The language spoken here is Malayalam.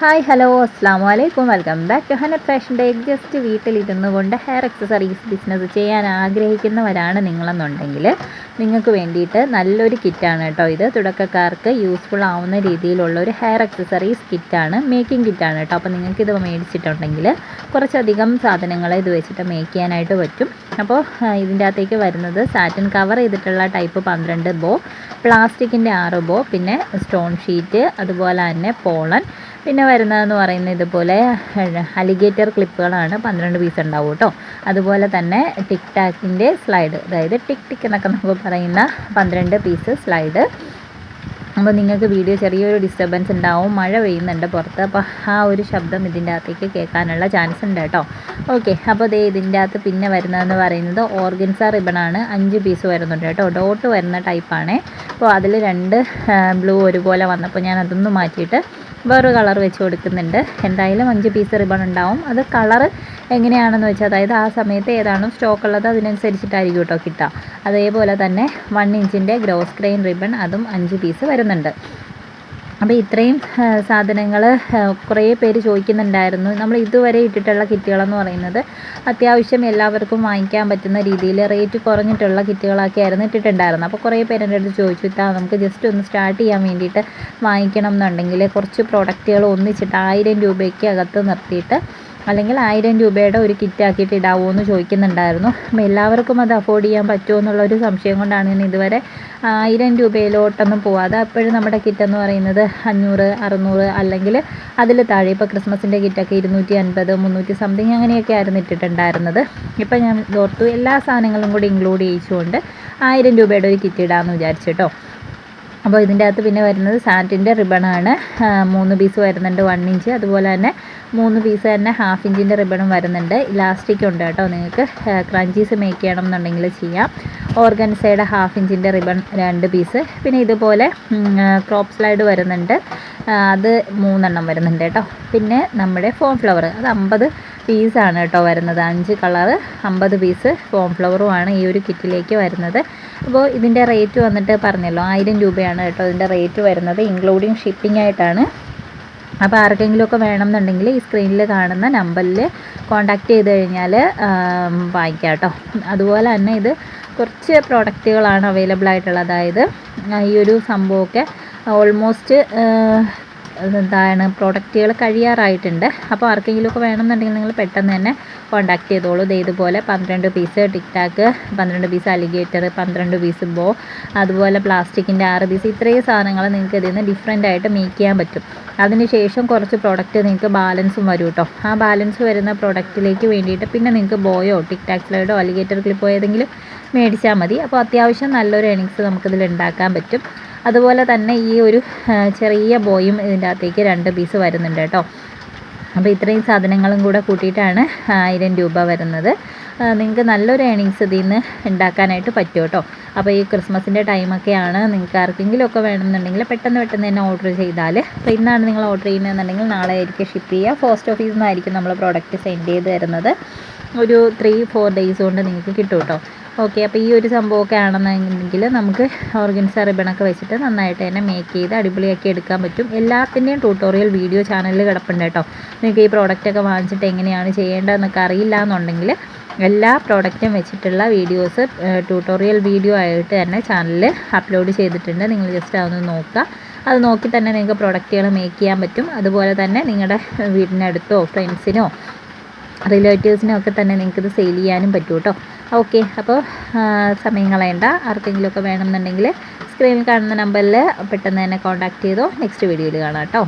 ഹായ് ഹലോ അസ്സാം വലൈക്കും welcome back to Hanath fashion day just വീട്ടിലിരുന്നു കൊണ്ട് ഹെയർ അക്സസറീസ് ബിസിനസ് ചെയ്യാൻ ആഗ്രഹിക്കുന്നവരാണ് നിങ്ങളെന്നുണ്ടെങ്കിൽ നിങ്ങൾക്ക് വേണ്ടിയിട്ട് നല്ലൊരു കിറ്റാണ് കേട്ടോ ഇത്. തുടക്കക്കാർക്ക് യൂസ്ഫുൾ ആവുന്ന രീതിയിലുള്ള ഒരു ഹെയർ അക്സസറീസ് കിറ്റാണ് മേക്കിംഗ് കിറ്റാണ് കേട്ടോ. അപ്പോൾ നിങ്ങൾക്ക് ഇത് മേടിച്ചിട്ടുണ്ടെങ്കിൽ കുറച്ചധികം സാധനങ്ങൾ ഇത് വെച്ചിട്ട് മേക്ക് ചെയ്യാനായിട്ട് പറ്റും. അപ്പോൾ ഇതിന്റെ അകത്തേക്ക് വരുന്നത് സാറ്റിൻ കവർ ചെയ്തിട്ടുള്ള ടൈപ്പ് പന്ത്രണ്ട് ബോ പ്ലാസ്റ്റിക്കിന്റെ ആറ് ബോ പിന്നെ സ്റ്റോൺ ഷീറ്റ് അതുപോലെ തന്നെ പോളൻ പിന്നെ വരുന്നതെന്ന് പറയുന്നത് ഇതുപോലെ അലിഗേറ്റർ ക്ലിപ്പുകളാണ് പന്ത്രണ്ട് പീസ് ഉണ്ടാവും കേട്ടോ അതുപോലെ തന്നെ ടിക് ടാക്കിന്റെ സ്ലൈഡ് അതായത് ടിക് ടിക് എന്നൊക്കെ നമുക്ക് പറയുന്ന പന്ത്രണ്ട് പീസ് സ്ലൈഡ് അപ്പോൾ നിങ്ങൾക്ക് വീഡിയോ ചെറിയൊരു ഡിസ്റ്റർബൻസ് ഉണ്ടാവും മഴ പെയ്യുന്നുണ്ട് പുറത്ത്. അപ്പോൾ ആ ഒരു ശബ്ദം ഇതിന്റെ അകത്തേക്ക് കേൾക്കാനുള്ള ചാൻസ് ഉണ്ട് കേട്ടോ ഓക്കെ അപ്പോൾ ദേ ഇതിന്റെ അകത്ത് പിന്നെ വരുന്നതെന്ന് പറയുന്നത് ഓർഗൻസ റിബണാണ് അഞ്ച് പീസ് വരുന്നുണ്ട് കേട്ടോ ഡോട്ട് വരുന്ന ടൈപ്പാണ് അപ്പോൾ അതിൽ രണ്ട് ബ്ലൂ ഒരുപോലെ വന്നപ്പോൾ ഞാൻ അതൊന്ന് മാറ്റിയിട്ട് വേറൊരു കളർ വെച്ച് കൊടുക്കുന്നുണ്ട്. എന്തായാലും അഞ്ച് പീസ് റിബൺ ഉണ്ടാവും. അത് കളർ എങ്ങനെയാണെന്ന് വെച്ചാൽ അതായത് ആ സമയത്ത് ഏതാണോ സ്റ്റോക്ക് ഉള്ളത് അതിനനുസരിച്ചിട്ടായിരിക്കും കേട്ടോ. കിട്ടുക അതേപോലെ തന്നെ വൺ ഇഞ്ചിന്റെ ഗ്രോസ് ക്രെയിൻ റിബൺ അതും അഞ്ച് പീസ് വരുന്നുണ്ട്. അപ്പോൾ ഇത്രയും സാധനങ്ങൾ കുറേ പേര് ചോദിക്കുന്നുണ്ടായിരുന്നു. നമ്മൾ ഇതുവരെ ഇട്ടിട്ടുള്ള കിറ്റുകളെന്ന് പറയുന്നത് അത്യാവശ്യം എല്ലാവർക്കും വാങ്ങിക്കാൻ പറ്റുന്ന രീതിയിൽ റേറ്റ് കുറഞ്ഞിട്ടുള്ള കിറ്റുകളൊക്കെ ആയിരുന്നു ഇട്ടിട്ടുണ്ടായിരുന്നത്. അപ്പോൾ കുറേ പേര് എന്റെ അടുത്ത് ചോദിച്ചു ഇത്താ നമുക്ക് ജസ്റ്റ് ഒന്ന് സ്റ്റാർട്ട് ചെയ്യാൻ വേണ്ടിയിട്ട് വാങ്ങിക്കണം എന്നുണ്ടെങ്കിൽ കുറച്ച് പ്രോഡക്റ്റുകൾ ഒന്നിച്ചിട്ട് ആയിരം രൂപയ്ക്ക് അകത്ത് നിർത്തിയിട്ട് അല്ലെങ്കിൽ ആയിരം രൂപയുടെ ഒരു കിറ്റ് ആക്കിയിട്ട് ഇടാവോ എന്ന് ചോദിക്കുന്നുണ്ടായിരുന്നു. അപ്പോൾ എല്ലാവർക്കും അത് അഫോർഡ് ചെയ്യാൻ പറ്റുമോ എന്നുള്ള ഒരു സംശയം കൊണ്ടാണ് ഞാൻ ഇതുവരെ ആയിരം രൂപയിലോട്ടൊന്നും പോവാതെ അപ്പോഴും നമ്മുടെ കിറ്റ് എന്ന് പറയുന്നത് അഞ്ഞൂറ് അറുന്നൂറ് അല്ലെങ്കിൽ അതിൽ താഴെ ഇപ്പോൾ ക്രിസ്മസിന്റെ കിറ്റൊക്കെ ഇരുന്നൂറ്റി അൻപത് മുന്നൂറ്റി സംതിങ് അങ്ങനെയൊക്കെ ആയിരുന്നു ഇട്ടിട്ടുണ്ടായിരുന്നത്. ഇപ്പം ഞാൻ ഓർത്തു എല്ലാ സാധനങ്ങളും കൂടി ഇൻക്ലൂഡ് ചെയ്യിച്ചുകൊണ്ട് ആയിരം രൂപയുടെ ഒരു കിറ്റ് ഇടാമെന്ന് വിചാരിച്ചു കേട്ടോ. അപ്പോൾ ഇതിന്റെ അകത്ത് പിന്നെ വരുന്നത് സാറ്റിന്റെ റിബണാണ് മൂന്ന് പീസ് വരുന്നുണ്ട് വൺ ഇഞ്ച് അതുപോലെ തന്നെ മൂന്ന് പീസ് തന്നെ ഹാഫ് ഇഞ്ചിന്റെ റിബണും വരുന്നുണ്ട്. ഇലാസ്റ്റിക് ഉണ്ട് കേട്ടോ നിങ്ങൾക്ക്. ക്രഞ്ചീസ് മേക്ക് ചെയ്യണം എന്നുണ്ടെങ്കിൽ ചെയ്യാം. ഓർഗൻസയുടെ ഹാഫ് ഇഞ്ചിന്റെ റിബൺ രണ്ട് പീസ് പിന്നെ ഇതുപോലെ ക്രോപ്പ് സ്ലൈഡ് വരുന്നുണ്ട്. അത് മൂന്നെണ്ണം വരുന്നുണ്ട് കേട്ടോ. പിന്നെ നമ്മുടെ ഫോം ഫ്ലവർ അത് അമ്പത് പീസാണ് കേട്ടോ വരുന്നത്. അഞ്ച് കളറ് അമ്പത് പീസ് ഫോം ഫ്ലവറുമാണ് ഈ ഒരു കിറ്റിലേക്ക് വരുന്നത്. അപ്പോൾ ഇതിന്റെ റേറ്റ് വന്നിട്ട് പറഞ്ഞല്ലോ ആയിരം രൂപയാണ് കേട്ടോ ഇതിന്റെ റേറ്റ് വരുന്നത് ഇൻക്ലൂഡിങ് ഷിപ്പിംഗ് ആയിട്ടാണ്. അപ്പോൾ ആർക്കെങ്കിലുമൊക്കെ വേണമെന്നുണ്ടെങ്കിൽ ഈ സ്ക്രീനിൽ കാണുന്ന നമ്പറിൽ കോൺടാക്റ്റ് ചെയ്ത് കഴിഞ്ഞാൽ വാങ്ങിക്കാം കേട്ടോ. അതുപോലെ തന്നെ ഇത് കുറച്ച് പ്രോഡക്റ്റുകളാണ് അവൈലബിൾ ആയിട്ടുള്ളത്. അതായത് ഈ ഒരു സംഭവമൊക്കെ ഓൾമോസ്റ്റ് എന്താണ് പ്രോഡക്റ്റുകൾ കഴിയാറായിട്ടുണ്ട്. അപ്പോൾ ആർക്കെങ്കിലുമൊക്കെ വേണമെന്നുണ്ടെങ്കിൽ നിങ്ങൾ പെട്ടെന്ന് തന്നെ കോൺടാക്ട് ചെയ്തോളൂ. ഇത് ഇതുപോലെ പന്ത്രണ്ട് പീസ് ടിക്ടാക്ക് പന്ത്രണ്ട് പീസ് അലിഗേറ്റർ പന്ത്രണ്ട് പീസ് ബോ അതുപോലെ പ്ലാസ്റ്റിക്കിന്റെ ആറ് പീസ് ഇത്രയും സാധനങ്ങൾ നിങ്ങൾക്ക് ഇതിൽ നിന്ന് ഡിഫറെന്റ് ആയിട്ട് മേക്ക് ചെയ്യാൻ പറ്റും. അതിനുശേഷം കുറച്ച് പ്രോഡക്റ്റ് നിങ്ങൾക്ക് ബാലൻസും വരും കേട്ടോ ആ ബാലൻസ് വരുന്ന പ്രോഡക്റ്റിലേക്ക് വേണ്ടിയിട്ട് പിന്നെ നിങ്ങൾക്ക് ബോയോ ടിക്ടാക് സ്ലൈഡോ അലിഗേറ്റർ ക്ലിപ്പോ ഏതെങ്കിലും മേടിച്ചാൽ മതി. അപ്പോൾ അത്യാവശ്യം നല്ലൊരു എണിങ്സ് നമുക്കിതിൽ ഉണ്ടാക്കാൻ പറ്റും. അതുപോലെ തന്നെ ഈ ഒരു ചെറിയ ബോയും ഇതിന്റെ അകത്തേക്ക് രണ്ട് പീസ് വരുന്നുണ്ട് കേട്ടോ. അപ്പോൾ ഇത്രയും സാധനങ്ങളും കൂടെ കൂട്ടിയിട്ടാണ് ആയിരം രൂപ വരുന്നത്. നിങ്ങൾക്ക് നല്ലൊരു ഏണിങ്സ് ഇതിൽ നിന്ന് ഉണ്ടാക്കാനായിട്ട് പറ്റും കേട്ടോ. അപ്പോൾ ഈ ക്രിസ്മസിന്റെ ടൈമൊക്കെയാണ് നിങ്ങൾക്ക് ആർക്കെങ്കിലും ഒക്കെ വേണമെന്നുണ്ടെങ്കിൽ പെട്ടെന്ന് പെട്ടെന്ന് തന്നെ ഓർഡർ ചെയ്താൽ. അപ്പോൾ ഇന്നാണ് നിങ്ങൾ ഓർഡർ ചെയ്യുന്നതെന്നുണ്ടെങ്കിൽ നാളെ ആയിരിക്കും ഷിപ്പ് ചെയ്യുക. പോസ്റ്റ് ഓഫീസിൽ നിന്നായിരിക്കും നമ്മൾ പ്രോഡക്റ്റ് സെൻഡ് ചെയ്ത് തരുന്നത്. ഒരു ത്രീ ഫോർ ഡേയ്സ് കൊണ്ട് നിങ്ങൾക്ക് കിട്ടും കേട്ടോ ഓക്കെ അപ്പോൾ ഈ ഒരു സംഭവമൊക്കെ ആണെന്നുണ്ടെങ്കിൽ നമുക്ക് ഓർഗൻസ റിബണൊക്കെ വെച്ചിട്ട് നന്നായിട്ട് തന്നെ മേക്ക് ചെയ്ത് അടിപൊളിയാക്കി എടുക്കാൻ പറ്റും. എല്ലാത്തിന്റെയും ട്യൂട്ടോറിയൽ വീഡിയോ ചാനലിൽ കിടപ്പുണ്ട് കേട്ടോ. നിങ്ങൾക്ക് ഈ പ്രോഡക്റ്റൊക്കെ വാങ്ങിച്ചിട്ട് എങ്ങനെയാണ് ചെയ്യേണ്ടതെന്നൊക്കെ അറിയില്ല എന്നുണ്ടെങ്കിൽ എല്ലാ പ്രോഡക്റ്റും വെച്ചിട്ടുള്ള വീഡിയോസ് ട്യൂട്ടോറിയൽ വീഡിയോ ആയിട്ട് തന്നെ ചാനലിൽ അപ്ലോഡ് ചെയ്തിട്ടുണ്ട്. നിങ്ങൾ ജസ്റ്റ് അതൊന്ന് നോക്കുക. അത് നോക്കി തന്നെ നിങ്ങൾക്ക് പ്രോഡക്റ്റുകൾ മേക്ക് ചെയ്യാൻ പറ്റും. അതുപോലെ തന്നെ നിങ്ങളുടെ വീടിനടുത്തോ ഫ്രണ്ട്സിനോ റിലേറ്റീവ്സിനും ഒക്കെ തന്നെ നിങ്ങൾക്കിത് സെയിൽ ചെയ്യാനും പറ്റും കേട്ടോ ഓക്കെ അപ്പോൾ സമയം കളയണ്ട. ആർക്കെങ്കിലുമൊക്കെ വേണമെന്നുണ്ടെങ്കിൽ സ്ക്രീനിൽ കാണുന്ന നമ്പറിൽ പെട്ടെന്ന് തന്നെ കോൺടാക്ട് ചെയ്തോ. നെക്സ്റ്റ് വീഡിയോയിൽ കാണാം കേട്ടോ